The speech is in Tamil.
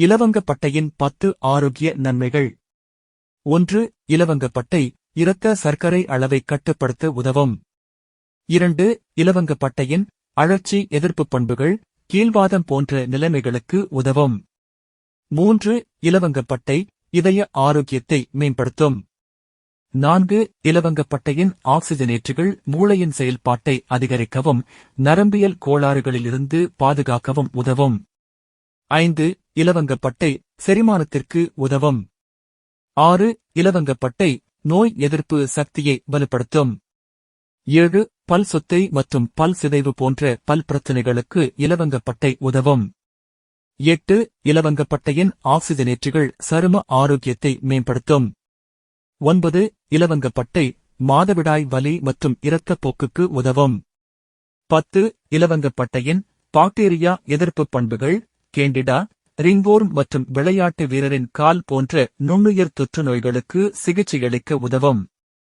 இலவங்கப்பட்டையின் பத்து ஆரோக்கிய நன்மைகள். ஒன்று இலவங்கப்பட்டை இரத்த சர்க்கரை அளவை கட்டுப்படுத்த உதவும். இரண்டு இலவங்கப்பட்டையின் அழற்சி எதிர்ப்பு பண்புகள் கீழ்வாதம் போன்ற நிலைமைகளுக்கு உதவும். மூன்று இலவங்கப்பட்டை இதய ஆரோக்கியத்தை மேம்படுத்தும். நான்கு இலவங்கப்பட்டையின் ஆக்சிஜனேற்றுகள் மூளையின் செயல்பாட்டை அதிகரிக்கவும் நரம்பியல் கோளாறுகளிலிருந்து பாதுகாக்கவும் உதவும். ஐந்து இலவங்கப்பட்டை செரிமானத்திற்கு உதவும். ஆறு இலவங்கப்பட்டை நோய் எதிர்ப்பு சக்தியை வலுப்படுத்தும். ஏழு பல் சொத்தை மற்றும் பல் சிதைவு போன்ற பல் பிரச்சினைகளுக்கு இலவங்கப்பட்டை உதவும். எட்டு இலவங்கப்பட்டையின் ஆக்சிஜனேற்றுகள் சரும ஆரோக்கியத்தை மேம்படுத்தும். ஒன்பது இலவங்கப்பட்டை மாதவிடாய் வலி மற்றும் இரத்தப்போக்குக்கு உதவும். பத்து இலவங்கப்பட்டையின் பாக்டீரியா எதிர்ப்பு பண்புகள் கேண்டிடா ரிங்வோர்ம் மற்றும் விளையாட்டு வீரரின் கால் போன்ற நுண்ணுயிர் தொற்று நோய்களுக்கு சிகிச்சையளிக்க உதவும்.